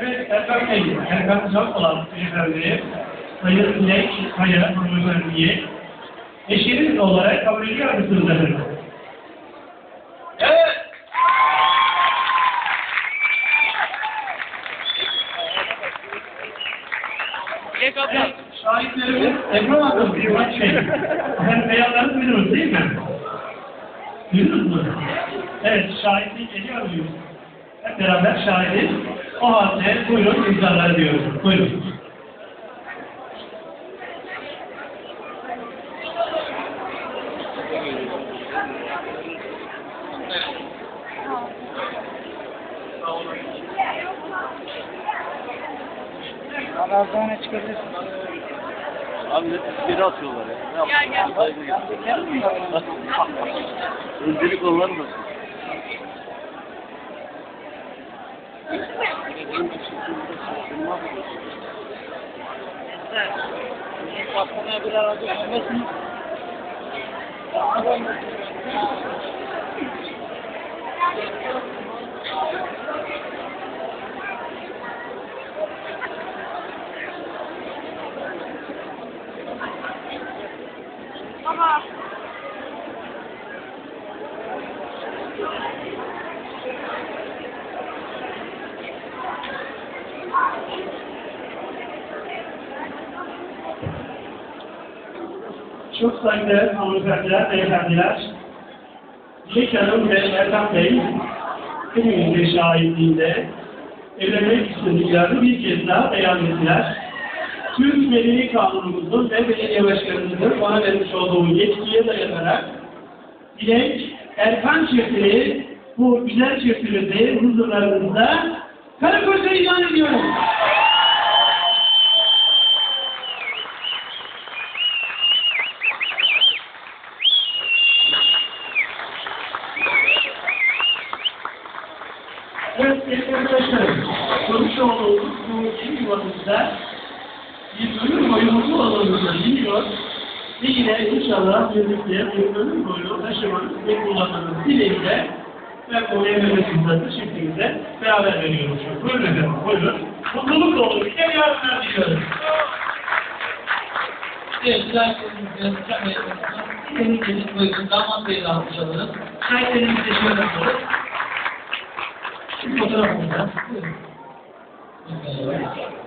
Erkan Can olan beyefendiye, Sayın Dilek Kaya hanımefendiye eşiniz olarak kabul ediyor musunuz efendim? Evet. Dilek abla. Evet, şahitlerimiz Ebru Hanım, Bey. Efendim duydunuz değil mi? Duydunuz mu? Evet, şahitlik ediyor muyuz? Hep beraber şahidiz. O halde buyurun imzaları diyoruz. Buyurun. Arazdan çıkabilirsin. Abi geri atıyorlar ya. Ne Gel, gel. yapayım? Öncelik onların da. Kapına bir arada olmasın. Baba. Çok saygıdeğer hanımefendiler, beyefendiler, Dilek Hanım ve Erkan Bey, kimin şahitliğinde evlenmek istediklerini bir kez daha beyan ettiler. Türk Medeni Kanunumuzun ve belediye başkanımızın bana vermiş olduğu yetkiye dayanarak Dilek Erkan çiftini bu güzel çiftimizi huzurlarınızda karı koca ilan ediyorum. Sevgili arkadaşlar, sonuç olduğumuz bu ilk yuvamızda bir ömür boyu mutlu olmamızı diliyor ve yine inşallah birlikte bir ömür boyu taşımanız ve kullanmanız dileğiyle bu evlenme kızlarını çiftimize beraber veriyoruz. Buyurun efendim, buyurun. Mutluluk dolu bir kere yardımlar diliyoruz. Evet, şahitlerimizle mükemmel yapıyorsunuz. Senin gelip buyurun. Damat Bey'i de almış alırız. Şahitlerimizi de şöyle yapıyoruz. Şu fotoğrafımızda. Buyurun. Evet.